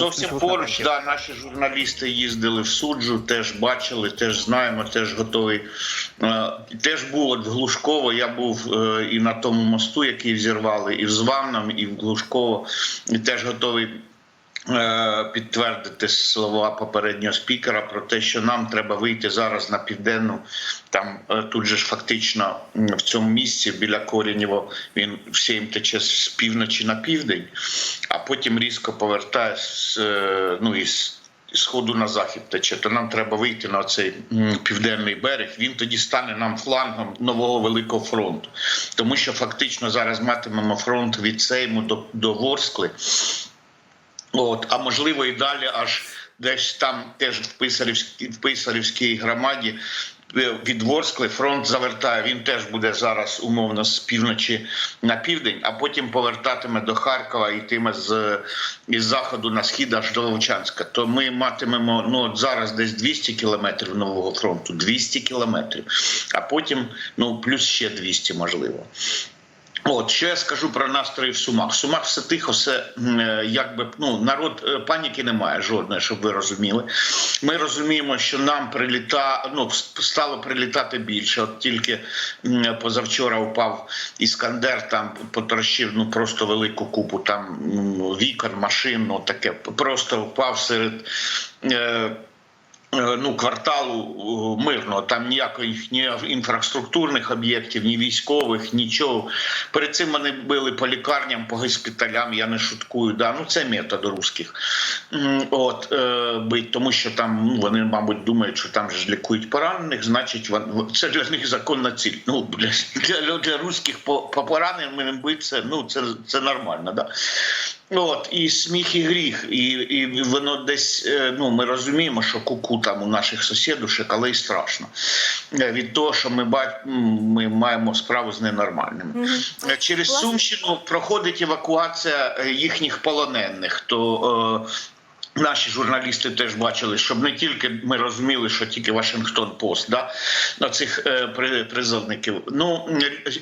Зовсім поруч, да, наші журналісти їздили в суджу, теж бачили, теж знаємо, теж готові. Е, Теж було в Глушково. Я був е, і на тому мосту, який взірвали, і в Званном, і в Глушково. І теж готовий підтвердити слова попереднього спікера про те, що нам треба вийти зараз на південну. Там е, тут же ж фактично в цьому місці біля Корінєво він все їм тече з півночі на південь, а потім різко повертає з е, ну із. Сходу на захід тече, то нам треба вийти на цей південний берег. Він тоді стане нам флангом нового великого фронту, тому що фактично зараз матимемо фронт від Сейму до, до Ворскли. От, а можливо і далі, аж десь там теж в Писарівській, в Писарівській громаді е, від Ворскли фронт завертає. Він теж буде зараз умовно з півночі на південь, а потім повертатиме до Харкова і йтиме з із заходу на схід аж до Вовчанська. То ми матимемо ну от зараз десь 200 кілометрів нового фронту, 200 кілометрів, а потім ну плюс ще 200 можливо. От що я скажу про настрої в Сумах. В Сумах все тихо, все е, якби ну народ е, паніки немає жодної, щоб ви розуміли. Ми розуміємо, що нам приліта, ну стало прилітати більше. От тільки позавчора упав іскандер, там потрощив ну просто велику купу там вікон, машин, ну таке просто впав серед. Е, ну, кварталу е, мирного. Там ніяких ні інфраструктурних об'єктів, ні військових, нічого. Перед цим вони били по лікарням, по госпіталям. Я не шуткую. Да? Ну це метод русських. От е, бить, тому що там ну, вони, мабуть, думають, що там ж лікують поранених. Значить, це для них законна ціль. Ну для, для, для русських по, по пораненим бити це ну це, це нормально. Да? От і сміх, і гріх, і, і воно десь е, ну ми розуміємо, що куку там у наших сусідушек, але й страшно Е, від того, що ми бать, ми маємо справу з ненормальними. Е, Через Сумщину проходить евакуація їхніх полонених. То е, Наші журналісти теж бачили, щоб не тільки ми розуміли, що тільки Вашингтон Пост, да, на цих е, призовників. Ну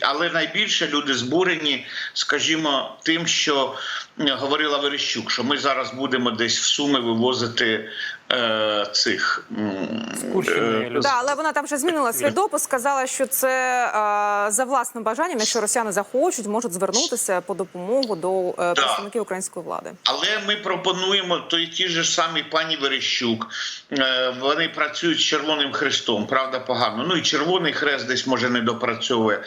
але найбільше люди збурені, скажімо, тим, що говорила Верещук, що ми зараз будемо десь в суми вивозити цих м, е. Да, але вона там вже змінила свій допис, сказала, що це е, за власним бажанням, якщо росіяни захочуть, можуть звернутися по допомогу до е, представників української влади. Але ми пропонуємо то ті ж самі пані Верещук. Е, Вони працюють з Червоним Хрестом, правда, погано. Ну і Червоний Хрест десь може не допрацьовує.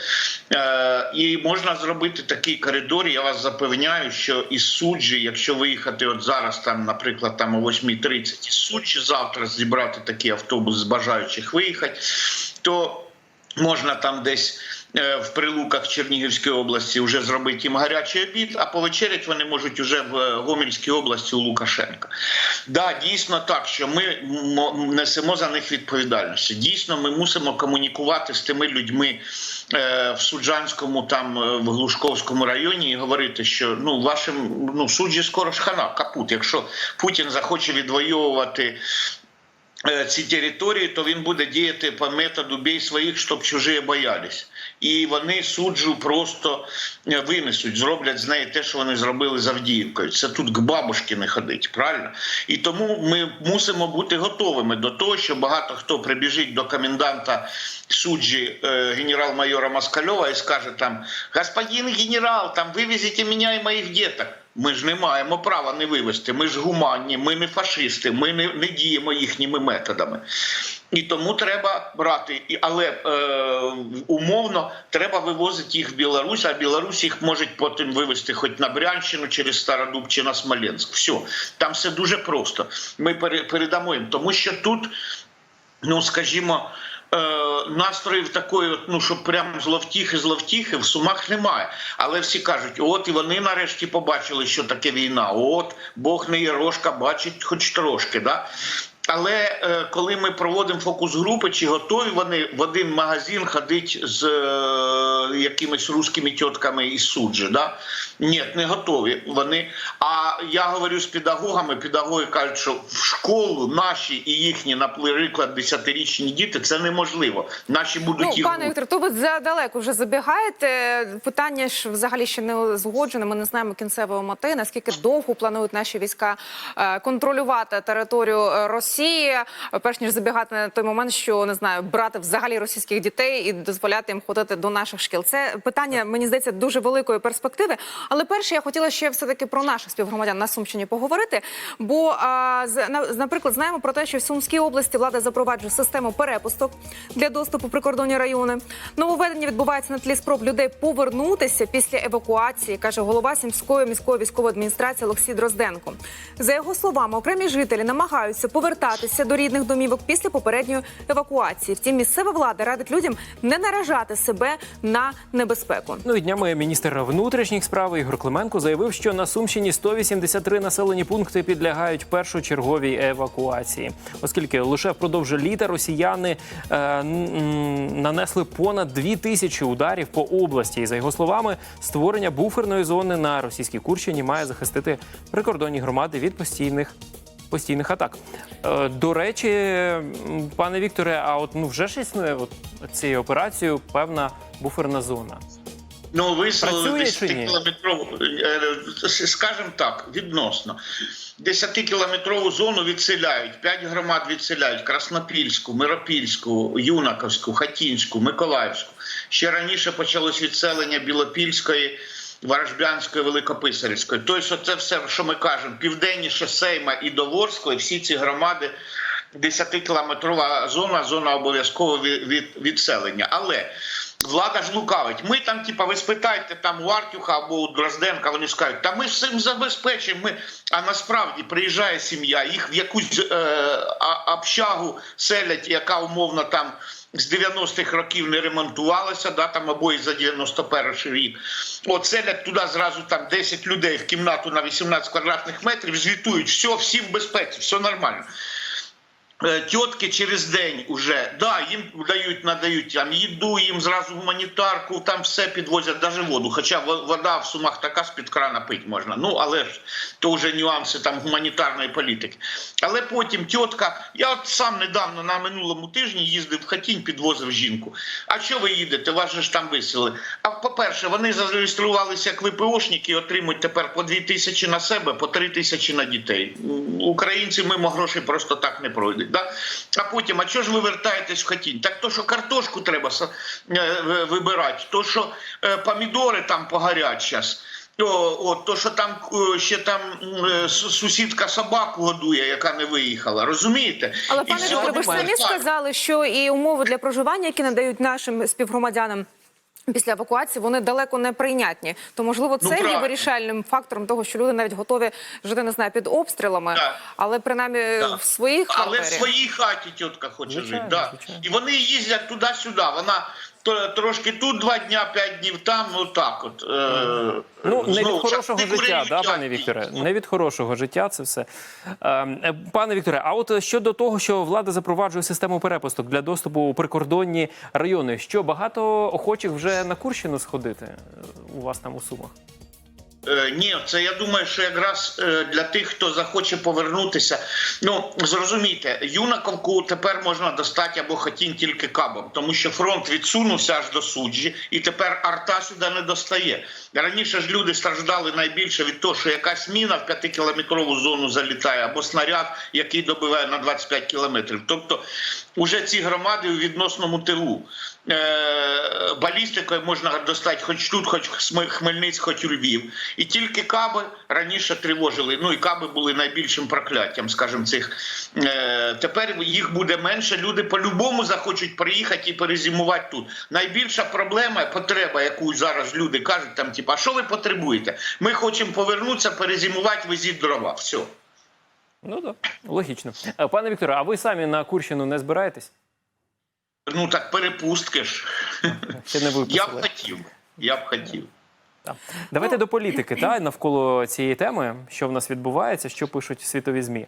Е, І можна зробити такий коридор. Я вас запевняю, що із суджі, якщо виїхати от зараз, там, наприклад, там о 8.30, із суджі завтра зібрати такий автобус з бажаючих виїхати, то можна там десь в прилуках Чернігівської області вже зробити їм гарячий обід, а повечерять вони можуть уже в е, Гомельській області у Лукашенка. Да, дійсно так, що ми несемо за них відповідальність. Дійсно, ми мусимо комунікувати з тими людьми е, в Суджанському, там е, в Глушковському районі і говорити, що ну вашим ну суджі скоро ж хана капут. Якщо Путін захоче відвоювати е, ці території, то він буде діяти по методу бій своїх, щоб чужі боялись. І вони суджу просто е, винесуть, зроблять з неї те, що вони зробили з Авдіївкою. Це тут к бабушки не ходить, правильно? І тому ми мусимо бути готовими до того, що багато хто прибіжить до коменданта суджі е, генерал-майора Москальова і скаже там: господин генерал, там вивезіть мене і моїх діток. Ми ж не маємо права не вивезти. Ми ж гуманні, ми не фашисти, ми не, не діємо їхніми методами. І тому треба брати, але е, умовно треба вивозити їх в Білорусь, а Білорусь їх можуть потім вивезти хоч на Брянщину через Стародуб чи на Смоленськ. Все, там все дуже просто. Ми передамо їм, тому що тут, ну скажімо. Е, Настроїв такої, ну щоб прям зловтіхи, зловтіхи в сумах немає. Але всі кажуть, от і вони нарешті побачили, що таке війна. От Бог не єрошка бачить хоч трошки. Да? Але е, коли ми проводимо фокус групи, чи готові вони в один магазин ходити з е, якимись русскими тітками із суджі? Да? Ні, не готові вони. А я говорю з педагогами. Педагоги кажуть, що в школу наші і їхні, наприклад, десятирічні діти це неможливо. Наші будуть Ну, їх пане Віктор, то ви задалеко вже забігаєте. Питання ж взагалі ще не узгоджене. Ми не знаємо кінцевої мети. Наскільки довго планують наші війська е, контролювати територію е, Росії, перш ніж забігати на той момент, що не знаю, брати взагалі російських дітей і дозволяти їм ходити до наших шкіл. Це питання, мені здається, дуже великої перспективи. Але перше, я хотіла ще все таки про наших співгромадян на Сумщині поговорити. Бо а, наприклад, знаємо про те, що в Сумській області влада запроваджує систему перепусток для доступу прикордонні райони. Нововведення відбувається на тлі спроб людей повернутися після евакуації, каже голова Сімської міської військової адміністрації Олексій Дрозденко. За його словами, окремі жителі намагаються повертатися до рідних домівок після попередньої евакуації. Втім, місцева влада радить людям не наражати себе на небезпеку. Ну і днями міністр внутрішніх справ Ігор Клименко заявив, що на Сумщині 183 населені пункти підлягають першочерговій евакуації, оскільки лише впродовж літа росіяни е, нанесли понад дві тисячі ударів по області. І за його словами, створення буферної зони на російській Курщині має захистити прикордонні громади від постійних. Постійних атак. Е, До речі, пане Вікторе, а от ну вже ж існує от цією операцією певна буферна зона. Ну, висловили Працює 10 чи ні? кілометрову, е, скажімо так, відносно. 10-кілометрову зону відселяють, 5 громад відселяють: Краснопільську, Миропільську, Юнаковську, Хатінську, Миколаївську. Ще раніше почалось відселення Білопільської. Ворожбянської, Великописарівської. Тобто, це все, що ми кажемо, південніше Сейма і Доворської, всі ці громади 10-кілометрова зона, зона обов'язкового від, від, відселення. Але влада ж лукавить. Ми там, типа, ви спитайте там у Артюха або у Дрозденка, вони скажуть, та ми цим забезпечимо. Ми... А насправді приїжджає сім'я, їх в якусь е, общагу селять, яка умовно там. З 90-х років не ремонтувалася, да, там або і за 91 рік. Оцелять туди зразу там 10 людей в кімнату на 18 квадратних метрів, звітують, все, всі в безпеці, все нормально. Е, Тітки через день уже, да, їм дають, надають там їду, їм зразу гуманітарку, там все підвозять, навіть воду. Хоча вода в сумах така з-під крана пити можна. Ну, але ж то вже нюанси там гуманітарної політики. Але потім тітка, я от сам недавно на минулому тижні їздив в хатінь, підвозив жінку. А що ви їдете? Вас же ж там виселили. А по-перше, вони зареєструвалися як ВПОшники і отримують тепер по 2 тисячі на себе, по 3 тисячі на дітей. Українці мимо грошей просто так не пройдуть. Да? А потім, а чого ж ви вертаєтесь в хатінь? Так то, що картошку треба е, вибирати, то, що е, помідори там погорять зараз. То, от, то, що там е, ще там сусідка собаку годує, яка не виїхала, розумієте? Але І пане Вікторе, ви ж самі сказали, що і умови для проживання, які надають нашим співгромадянам. Після евакуації вони далеко не прийнятні. То можливо Ну, це є вирішальним фактором того, що люди навіть готові жити не знаю під обстрілами, да. але принаймні да. в своїх Але в своїй хаті тітка хоче Звичайно, жити. Да. І вони їздять туди-сюди. Вона трошки тут два дня, п'ять днів там, ну так от. Е, Ну не від хорошого життя, да, пане Вікторе. Не від хорошого життя, це все. Е, е, Пане Вікторе, а от щодо того, що влада запроваджує систему перепусток для доступу у прикордонні райони, що багато охочих вже на Курщину сходити у вас там у Сумах? Е, Ні, це я думаю, що якраз е, для тих, хто захоче повернутися. Ну зрозумійте, юнаковку тепер можна достати або хотінь тільки кабом, тому що фронт відсунувся аж до суджі, і тепер арта сюди не достає. Раніше ж люди страждали найбільше від того, що якась міна в п'ятикілометрову зону залітає, або снаряд, який добиває на 25 кілометрів. Тобто, уже ці громади у відносному тилу. Е, балістикою можна достати хоч тут, хоч Хмельницьк, хоч у Львів. І тільки каби раніше тривожили. Ну і каби були найбільшим прокляттям, скажімо, цих. Е, тепер їх буде менше. Люди по-любому захочуть приїхати і перезимувати тут. Найбільша проблема, потреба, яку зараз люди кажуть, там, типу, а що ви потребуєте? Ми хочемо повернутися, перезимувати, везіть дрова. Все. Ну так, логічно. Е, Пане Вікторе, а ви самі на Курщину не збираєтесь? Ну так перепустки ж. Ще не Я б хотів. Я б хотів. Так. Давайте до політики та навколо цієї теми, що в нас відбувається, що пишуть світові змі.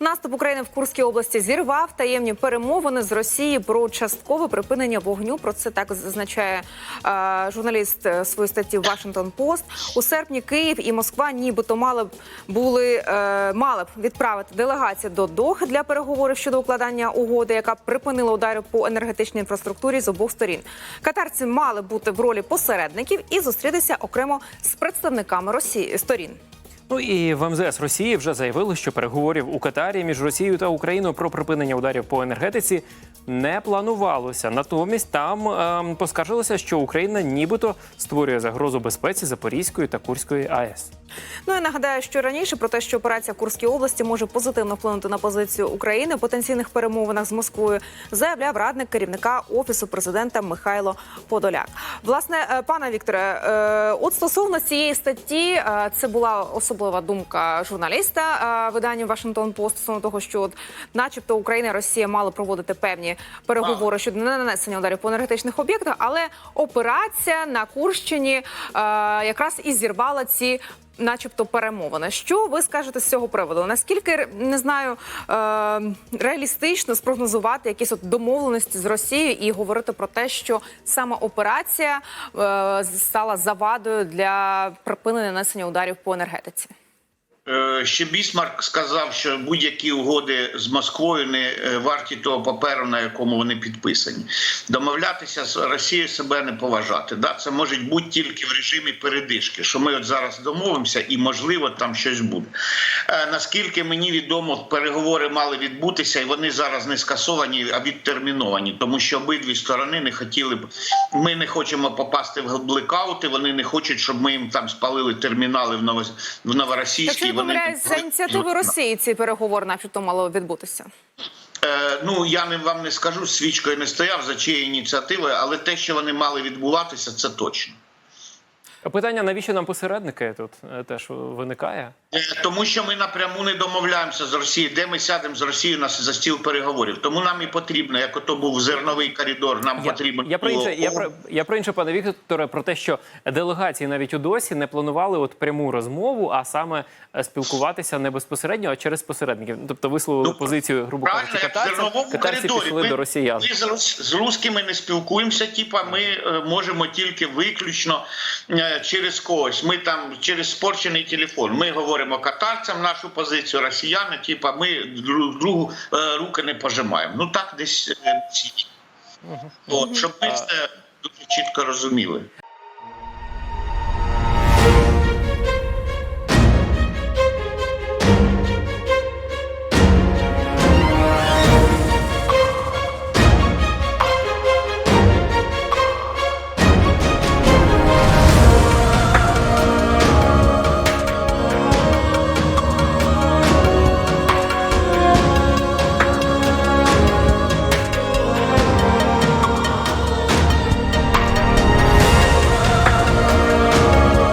Наступ України в Курській області зірвав таємні перемовини з Росії про часткове припинення вогню. Про це так зазначає е, журналіст своїй статті Вашингтон Пост. У серпні Київ і Москва, нібито мали б були е, мали б відправити делегації до Дохи для переговорів щодо укладання угоди, яка припинила удари по енергетичній інфраструктурі з обох сторін. Катарці мали бути в ролі посередників і зустрітися окремо з представниками Росії сторін. Ну і в МЗС Росії вже заявили, що переговорів у Катарі між Росією та Україною про припинення ударів по енергетиці не планувалося. Натомість там ем, поскаржилося, що Україна нібито створює загрозу безпеці Запорізької та Курської АЕС. Ну і нагадаю, що раніше про те, що операція Курській області може позитивно вплинути на позицію України в потенційних перемовинах з Москвою, заявляв радник керівника офісу президента Михайло Подоляк. Власне, е, пане Вікторе, е, от стосовно цієї статті, е, це була особлива думка журналіста видання Вашингтон Пост стосовно того, що от, начебто Україна і Росія мали проводити певні переговори щодо не нанесення ударів по енергетичних об'єктах, але операція на Курщині якраз і зірвала ці начебто перемовини. Що ви скажете з цього приводу? Наскільки не знаю е, реалістично спрогнозувати якісь от домовленості з Росією і говорити про те, що саме операція е, стала завадою для припинення нанесення ударів по енергетиці? Е, Ще Бісмарк сказав, що будь-які угоди з Москвою не е, варті того паперу, на якому вони підписані. Домовлятися з Росією себе не поважати. Да? Це може бути тільки в режимі передишки, що ми от зараз домовимося і, можливо, там щось буде. Е, Наскільки мені відомо, переговори мали відбутися, і вони зараз не скасовані, а відтерміновані, тому що обидві сторони не хотіли б. Ми не хочемо попасти в блекаути. Вони не хочуть, щоб ми їм там спалили термінали в Ново в Новоросійській. Помиляюсь, за ініціативи Росії ці переговори начебто мало відбутися. Е, ну я не вам не скажу, свічкою не стояв за чиєю ініціативою, але те, що вони мали відбуватися, це точно. Питання, навіщо нам посередники тут е, теж виникає? Е, Тому що ми напряму не домовляємося з Росією, де ми сядемо з Росією на за стіл переговорів. Тому нам і потрібно, як ото був зерновий коридор. Нам Я, потрібно я про інше, я про я про інше, пане Вікторе, про те, що делегації навіть у досі не планували от пряму розмову, а саме е, спілкуватися не безпосередньо, а через посередників. Тобто висловили Ну, позицію, грубо кажучи, Катарці пішли до росіян. Ми з, з русскими не спілкуємося. Типа, ми е, можемо тільки виключно е, через когось. Ми там через спорчений телефон. Ми говоримо катарцям нашу позицію, росіяни. Типа, ми друг другу е, руки не пожимаємо. Ну так десь е, ці. От, щоб ми це дуже чітко розуміли.